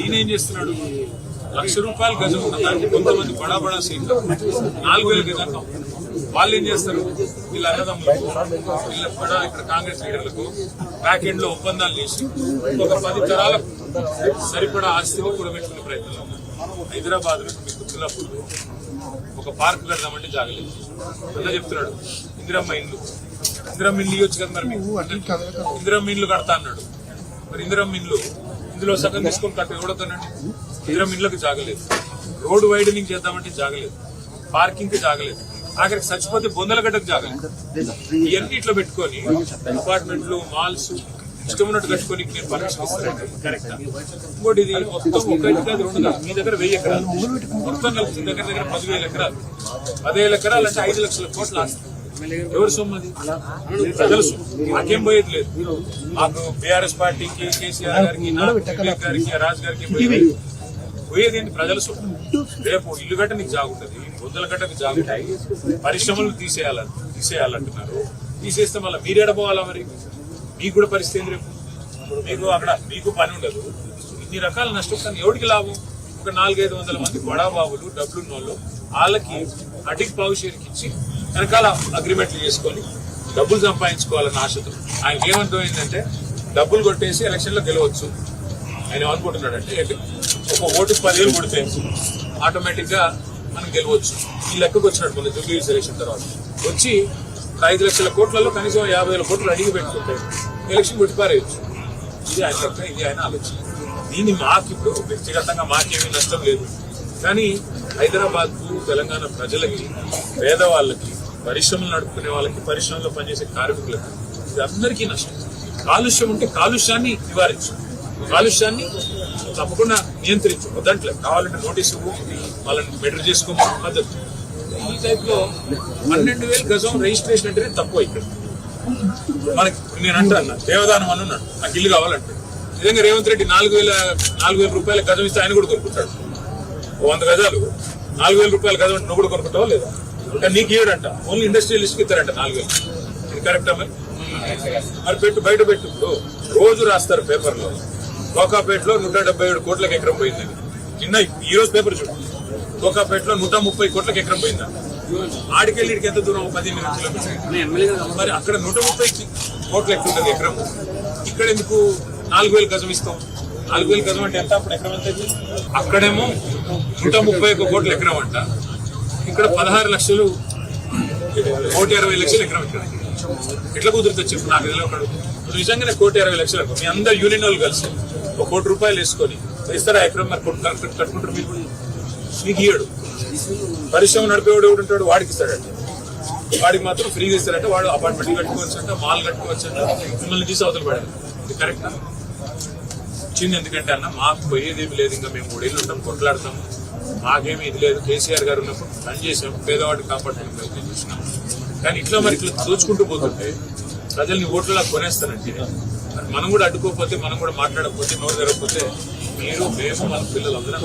ఈయన ఏం చేస్తున్నాడు? లక్ష రూపాయలు గజం ఉన్నదానికి కొంతమంది బడా బడా సీట్లు నాలుగు వేల గజాలు వాళ్ళు ఏం చేస్తారు? వీళ్ళ అన్నదమ్ములకు వీళ్ళ బడా ఇక్కడ కాంగ్రెస్ లీడర్లకు బ్యాక్ ఎండ్లో ఒప్పందాలు చేసి ఒక పది తరాలకు సరిపడా ఆస్తిని కూడబెట్టుకునే ప్రయత్నంలో. హైదరాబాద్లో మీకు ఒక పార్క్ కడదామంటే జాగలేదు. అన్న చెప్తున్నాడు ఇందిరమ్మ ఇండ్లు ఇందిరమ్మ ఇండ్లు ఇవ్వచ్చు కదా మరి ఇందిరమ్మ ఇండ్లు కడతా అన్నాడు. మరి ఇందిరమ్మ ఇండ్లు ఇందులో సగం తీసుకొని కట్ట ఎవడతానండి ఇందిరమ్మ ఇండ్లకు జాగలేదు. రోడ్ వైడనింగ్ చేద్దామంటే జాగలేదు. పార్కింగ్కి జాగలేదు. ఆఖరికి చచ్చిపోతే బొందలగడ్డకు జాగలేదు. ఇవన్నీ ఇట్లా పెట్టుకొని అపార్ట్మెంట్లు మాల్స్ ఇష్టం ఉన్నట్టు కట్టుకొని నేను పర్మిషన్ ఇస్తానంటే కరెక్ట్ ఇంకోటి ఇది మొత్తం ఒకటి కాదు రెండు కాదు. మీ దగ్గర వెయ్యి ఎకరాలు. మొత్తం కలిసి దగ్గర దగ్గర పదివేల ఎకరాలు. పదివేల ఎకరాలు అంటే ఐదు లక్షల కోట్లు ఆస్తి. ఎవరు సొమ్ము అది? ప్రజల సొమ్ము. మాకేం పోయేది లేదు మాకు బీఆర్ఎస్ పార్టీకి కేసీఆర్ గారికి నాకు, గారికి రాజ్ గారికి పోయేది ఏంటి ప్రజల సొమ్ము. రేపు ఇల్లు గట్ట నీకు జాగుంటది. బొందల గట్టకు జాగుంటాయి. పరిశ్రమలు తీసేయాల తీసేయాలంటున్నారు. తీసేస్తే మళ్ళీ మీరేడ పోవాలా మరి? మీకు కూడా పరిస్థితి రేపు? మీకు అక్కడ మీకు పని ఉండదు. ఇన్ని రకాల నష్టం కానీ ఎవరికి లాభం? ఒక నాలుగైదు వందల మంది బడాబాబులు డబ్బులు వాళ్ళు వాళ్ళకి అడిగి పావు షేర్కి ఇచ్చి వెనకాల అగ్రిమెంట్లు చేసుకొని డబ్బులు సంపాదించుకోవాలన్న ఆశతో. ఆయనకి ఏమర్థమైందంటే డబ్బులు కొట్టేసి ఎలక్షన్లో గెలవచ్చు. ఆయన అనుకుంటున్నాడంటే ఒక ఓటుకు పదివేలు కొడితే ఆటోమేటిక్గా మనం గెలవచ్చు. ఈ లెక్కకు వచ్చినట్టు మన జూబ్లీ సెలక్షన్ తర్వాత. వచ్చి ఐదు లక్షల కోట్లలో కనీసం యాభై వేల కోట్లు అడిగి పెట్టుకుంటే ఎలక్షన్ కొట్టిపారేయచ్చు ఇది ఆయన లెక్క ఇది ఆయన ఆలోచన. దీన్ని మాకు ఇప్పుడు వ్యక్తిగతంగా మాకేమీ నష్టం లేదు. కానీ హైదరాబాద్కు తెలంగాణ ప్రజలకి పేదవాళ్ళకి పరిశ్రమలు నడుపుకునే వాళ్ళకి పరిశ్రమలో పనిచేసే కార్మికులకు ఇది అందరికీ నష్టం. కాలుష్యం ఉంటే కాలుష్యాన్ని నివారించు. కాలుష్యాన్ని తప్పకుండా నియంత్రించు. దాంట్లో కావాలంటే నోటీసు వాళ్ళని మెటర్ చేసుకోమని మద్దతు. ఈ టైప్లో పన్నెండు వేలు గజం రిజిస్ట్రేషన్ అంటేనే తక్కువ ఇక్కడ. మనకి నేను అంటాను దేవదానం అని ఉన్నాడు నాకు ఇల్లు కావాలంటాడు. నిజంగా రేవంత్ రెడ్డి నాలుగు వేల నాలుగు వేల రూపాయల గజం ఇస్తే ఆయన కూడా కొనుక్కుంటాడు. వంద గజాలు. నాలుగు వేల రూపాయల గజం నువ్వు కూడా కొనుక్కుంటావా లేదా? కానీ నీకు ఇవ్వడంట ఓన్లీ ఇండస్ట్రియలిస్ట్కి ఇస్తారంట నాలుగు వేలు ఇది కరెక్టా మరి? మరి పెట్టు బయట పెట్టు. ఇప్పుడు రోజు రాస్తారు పేపర్లో. కోకాపేటలో నూట డెబ్బై ఏడు కోట్లకు ఎకరం పోయిందని నిన్న ఈ రోజు పేపర్ చూడు. కోకాపేటలో నూట ముప్పై కోట్లకు ఎకరం పోయిందని ఆడికెళ్ళి ఎంత దూరం? పదిహేను కిలోమీటర్లు మరి అక్కడ నూట ముప్పై కోట్ల ఎక్కడ ఉంటుంది ఎకరం? ఇక్కడ ఎందుకు నాలుగు వేలు గజం ఇస్తాం? నాలుగు వేలు గజం అంటే ఎంత? అప్పుడు ఎకరం ఎంత అక్కడేమో నూట ముప్పై ఒక్క కోట్ల ఎకరం అంట. ఇక్కడ పదహారు లక్షలు కోటి అరవై లక్షలు ఎకరం ఇక్కడ. ఎట్లా కుదురుతుంది చెప్పు నాకు ఇదిలో ఒకడు. నిజంగానే కోటి అరవై లక్షలకు మీ అందరు యూనియన్ వాళ్ళు కలిసి ఒక కోటి రూపాయలు వేసుకొని ఇస్తారా ఎకరం మరి కట్టుకుంటారు మీరు? మీకు ఇయ్యడు. పరిశ్రమ నడిపేవాడు ఎవడు ఉంటాడు? వాడికి ఇస్తాడంటే. వాడికి మాత్రం ఫ్రీగా ఇస్తారంటే వాడు అపార్ట్మెంట్ కట్టుకోవచ్చు అంట మాల్ కట్టుకోవచ్చు అంటే. మిమ్మల్ని తీసి అవతల పడాలి ఇది కరెక్ట్ వచ్చింది ఎందుకంటే అన్న మాకు పోయేదేమి లేదు. ఇంకా మేము మూడేళ్ళు ఉంటాం కొట్లాడతాము మాకేమీ ఇది లేదు. కేసీఆర్ గారు ఉన్నప్పుడు పని చేసాం పేదవాడిని కాపాడడానికి ప్రయత్నం చేసినాం కానీ ఇట్లా మరి ఇట్లా దోచుకుంటూ పోతుంటే ప్రజల్ని ఓట్లలా కొనేస్తానంటే మరి మనం కూడా అడ్డుకోకపోతే మనం కూడా మాట్లాడకపోతే నోరు జరగకపోతే మీరు మేము మన పిల్లలు అందరం